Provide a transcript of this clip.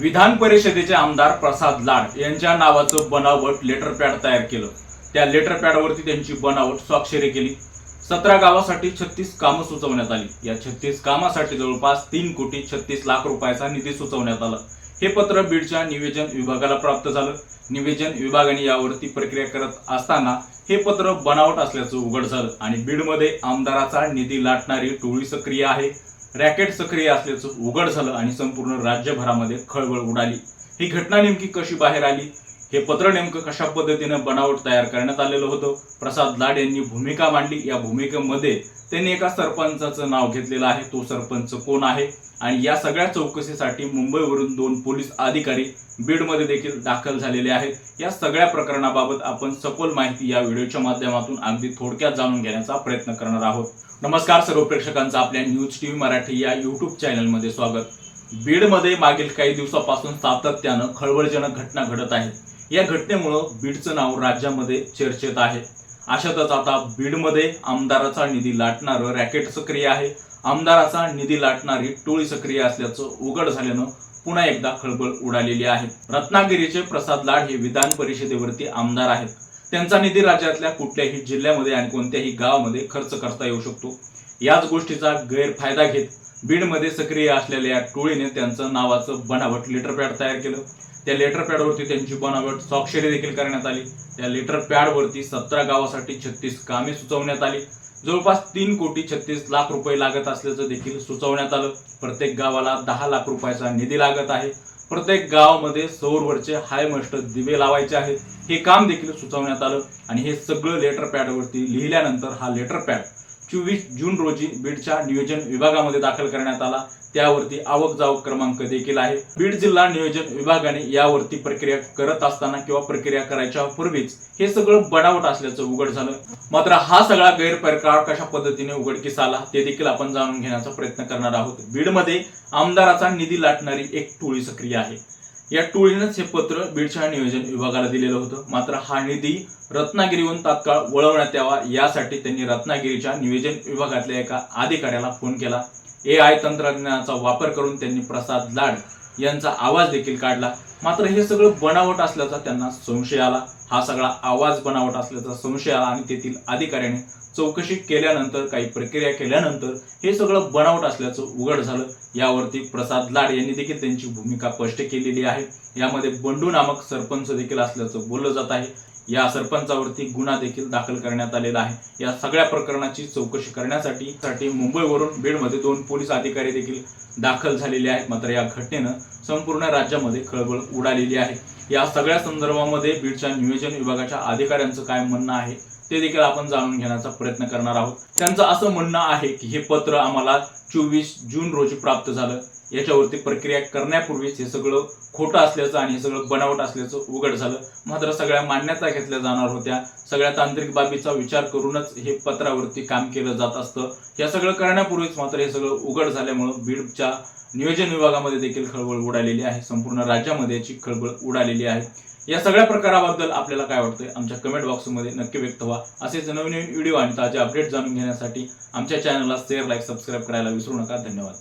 विधान परिषदेचे आमदार प्रसाद लाड यांच्या नावाचं बनावट लेटर पॅड तयार केलं. त्या लेटर पॅडवरती त्यांची बनावट स्वाक्षरी केली. सतरा गावासाठी छत्तीस कामं सुचवण्यात आली. या छत्तीस कामासाठी जवळपास तीन कोटी छत्तीस लाख रुपयाचा निधी सुचवण्यात आला. हे पत्र बीडच्या निवेदन विभागाला प्राप्त झालं. निवेदन विभागाने यावरती प्रक्रिया करत असताना हे पत्र बनावट असल्याचं उघड झालं आणि बीडमध्ये आमदाराचा निधी लाटणारी टोळी सक्रिय आहे. रॅकेट सक्रिय असल्याचं उघड झालं आणि संपूर्ण राज्यभरामध्ये खळबळ उडाली. ही घटना नेमकी कशी बाहेर आली? हे पत्र नेमकं कशा पद्धतीनं बनावट तयार करण्यात आलेलं होतं? प्रसाद लाड यांनी भूमिका मांडली. या भूमिकेमध्ये त्यांनी एका सरपंचाचं नाव घेतलेलं आहे. तो सरपंच कोण आहे? आणि या सगळ्या चौकशीसाठी मुंबईवरून दोन पोलीस अधिकारी बीडमध्ये देखील दाखल झालेले आहेत. या सगळ्या प्रकरणाबाबत आपण सखोल माहिती या व्हिडिओच्या माध्यमातून अगदी थोडक्यात जाणून घेण्याचा प्रयत्न करणार आहोत. नमस्कार सर्व प्रेक्षकांचं. आपल्या न्यूज टीव्ही मराठी या युट्यूब चॅनलमध्ये स्वागत. बीडमध्ये मागील काही दिवसापासून सातत्यानं खळबळजनक घटना घडत आहेत. या घटनेमुळं बीडचं नाव राज्यामध्ये चर्चेत आहे. अशातच आता बीडमध्ये आमदाराचा निधी लाटणारं रॅकेट सक्रिय आहे. आमदाराचा निधी लाटणारी टोळी सक्रिय असल्याचं उघड झाल्यानं पुन्हा एकदा खळबळ उडालेली आहे. रत्नागिरीचे प्रसाद लाड हे विधान परिषदेवरती आमदार आहेत. त्यांचा निधी राज्यातल्या कुठल्याही जिल्ह्यामध्ये आणि कोणत्याही गावामध्ये खर्च करता येऊ शकतो. याच गोष्टीचा गैरफायदा घेत बीडमध्ये सक्रिय असलेल्या या टोळीने त्यांचं नावाचं बनावट लेटर पॅड तयार केलं. त्या लेटर पॅडवरती त्यांची बनावट स्वाक्षरी देखील करण्यात आली. त्या लेटर पॅडवरती सतरा गावासाठी छत्तीस कामे सुचवण्यात आली. जवळपास तीन कोटी छत्तीस लाख रुपये लागत असल्याचं देखील सुचवण्यात आलं. प्रत्येक गावाला दहा लाख रुपयाचा निधी लागत आहे. प्रत्येक गावामध्ये सौरवरचे हाय मस्ट दिवे लावायचे आहेत. हे काम देखील सुचवण्यात आलं आणि हे सगळं लेटर पॅडवरती लिहिल्यानंतर हा लेटर पॅड चोवीस जून रोजी बीडच्या नियोजन विभागामध्ये दाखल करण्यात आला. त्यावरती आवक जावक क्रमांक देखील आहे. बीड जिल्हा नियोजन विभागाने यावरती प्रक्रिया करत असताना किंवा प्रक्रिया करायच्या पूर्वीच हे सगळं बनावट असल्याचं उघड झालं. मात्र हा सगळा गैरप्रकार कशा पद्धतीने उघडकीस आला ते देखील आपण जाणून घेण्याचा प्रयत्न करणार आहोत. बीडमध्ये आमदाराचा निधी लाटणारी एक टोळी सक्रिय आहे. या टोळीनंच हे पत्र बीडच्या नियोजन विभागाला दिलेलं होतं. मात्र हा निधी रत्नागिरीहून तात्काळ वळवण्यात यावा यासाठी त्यांनी रत्नागिरीच्या नियोजन विभागातल्या एका अधिकाऱ्याला फोन केला. ए आय तंत्रज्ञानाचा वापर करून त्यांनी प्रसाद लाड यांचा आवाज देखील काढला. मात्र हे सगळं बनावट असल्याचा त्यांना संशय आला. हा सगळा आवाज बनावट असल्याचा संशय आला आणि तेथील अधिकाऱ्याने चौकशी केल्यानंतर काही प्रक्रिया केल्यानंतर हे सगळं बनावट असल्याचं उघड झालं. यावरती प्रसाद लाड यांनी देखील त्यांची भूमिका स्पष्ट केलेली आहे. यामध्ये बंडू नामक सरपंच देखील असल्याचं बोललं जात आहे. या सरपंचावरती गुन्हा देखील दाखल करण्यात आलेला आहे. या सगळ्या प्रकरणाची चौकशी करण्यासाठी साठी मुंबईवरून बीडमध्ये दोन पोलीस अधिकारी देखील दाखल झालेले आहेत. मात्र या घटनेनं संपूर्ण राज्यामध्ये खळबळ उडालेली आहे. या सगळ्या संदर्भामध्ये बीडच्या नियोजन विभागाच्या अधिकाऱ्यांचं काय म्हणणं आहे ते देखील आपण जाणून घेण्याचा प्रयत्न करणार आहोत. त्यांचं असं म्हणणं आहे की हे पत्र आम्हाला चोवीस जून रोजी प्राप्त झालं. याच्यावरती प्रक्रिया करण्यापूर्वीच हे सगळं खोटं असल्याचं आणि हे सगळं बनावट असल्याचं उघड झालं. मात्र सगळ्या मान्यता घेतल्या जाणार होत्या. सगळ्या तांत्रिक बाबीचा विचार करूनच हे पत्रावरती काम केलं जात असतं. या सगळं करण्यापूर्वीच मात्र हे सगळं उघड झाल्यामुळं बीडच्या नियोजन विभागामध्ये देखील खळबळ उडालेली आहे. संपूर्ण राज्यामध्ये याची खळबळ उडालेली आहे. या सगळ्या प्रकाराबद्दल आपल्याला काय वाटतंय? आमच्या कमेंट बॉक्समध्ये नक्की व्यक्त व्हा. असेच नवीन नवीन व्हिडिओ आणि ताजे अपडेट जाणून घेण्यासाठी आमच्या चॅनलला शेअर लाईक सबस्क्राईब करायला विसरू नका. धन्यवाद.